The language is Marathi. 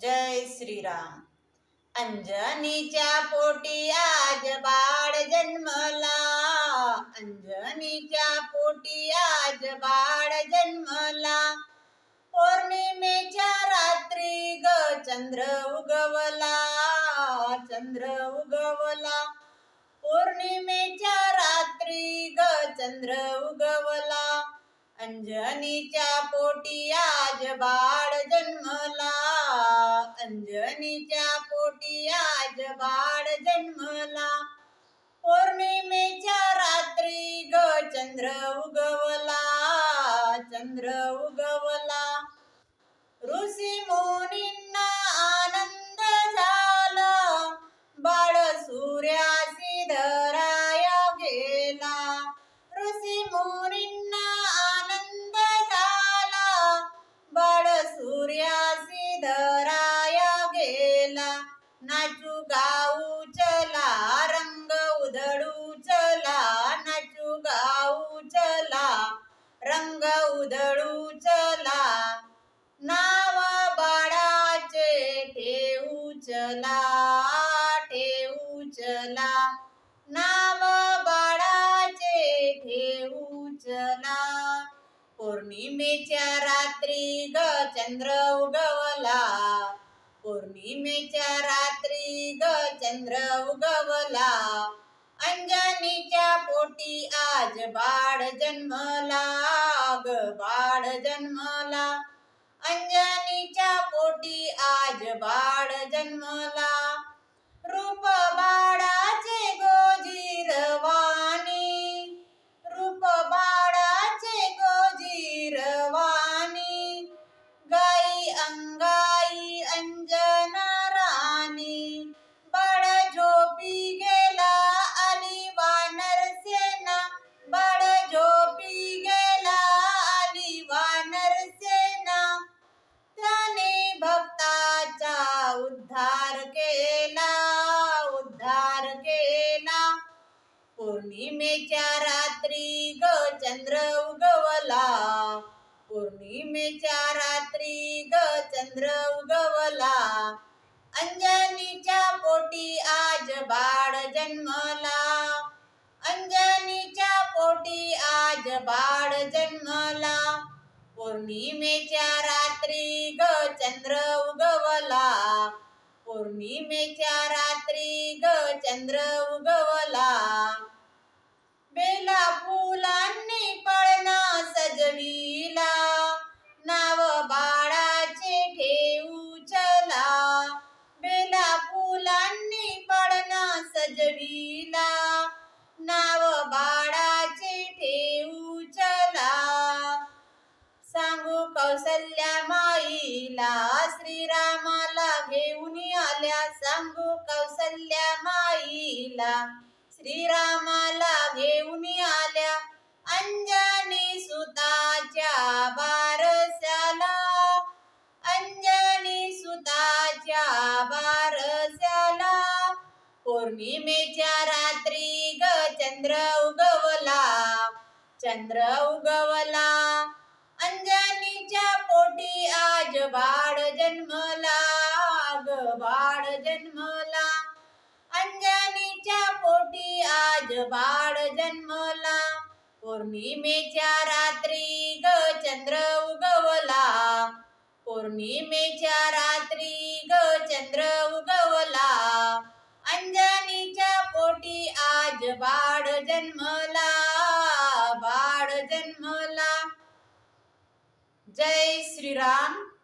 जय श्रीराम. अंजनीच्या पोटी आज बाळ जन्मला. अंजनीच्या पोटी आज बाळ जन्मला. पौर्णिमेच्या रात्री ग चंद्र उगवला. चंद्र उगवला. पौर्णिमेच्या रात्री ग चंद्र उगवला. अंजनीच्या पोटी आज बाळ जन्मला. अंजनीच्या पोटी आज बाळ जन्मला. पौर्णिमेच्या रात्री ग चंद्र उगवला. चंद्र उगवला. ऋषी मोनी गाऊ चला रंग उधळू चला नाचू गाऊ चला रंग उधळू चला नाव बाळाचे ठेवू चला ठेवू चला नाव बाळाचे ठेवू चला. पौर्णिमेच्या रात्री ग चंद्र उगव पौर्णिमेच्या रात्री ग चंद्र उगवला. अंजनीच्या पोटी आज बाळ जन्मला. ग बाळ जन्मला. अंजनीच्या पोटी आज बाळ जन्मला. उद्धार केला उद्धार केला. पौर्णिमेच्या रात्री ग चंद्र उगवला. पौर्णिमेच्या रात्री ग चंद्र उगवला. अंजनीच्या पोटी आज बाळ जन्मला. अंजनीच्या पोटी आज बाळ जन्मला. पौर्णिमेच्या रात्री ग चंद्र उगवला पौर्णिमेच्या रात्री ग चंद्र उगवला. बेला फुलांनी पळना सजविला. नाव बाळाचे ठेवू चला. बेला फुलांनी पळना सजविला. नाव बाळाचे ठेवू चला. सांगू कौसल्या माईला श्रीरामाला घेऊ सांगू कौसल्या माईला. श्रीरामाला घेऊन आल्या. अंजनी सुताच्या बारस्याला अंजनी सुताच्या बारस्याला पौर्णिमेच्या रात्री ग चंद्र उगवला. चंद्र उगवला. अंजनीच्या पोटी आजबा अंजनीच्या पोटी आज बाळ जन्मला. पौर्णिमेच्या रात्री ग चंद्र उगवला. पौर्णिमेच्या रात्री ग चंद्र उगवला. अंजनीच्या पोटी आज बाळ जन्मला बाळ जन्मला. जय श्रीराम.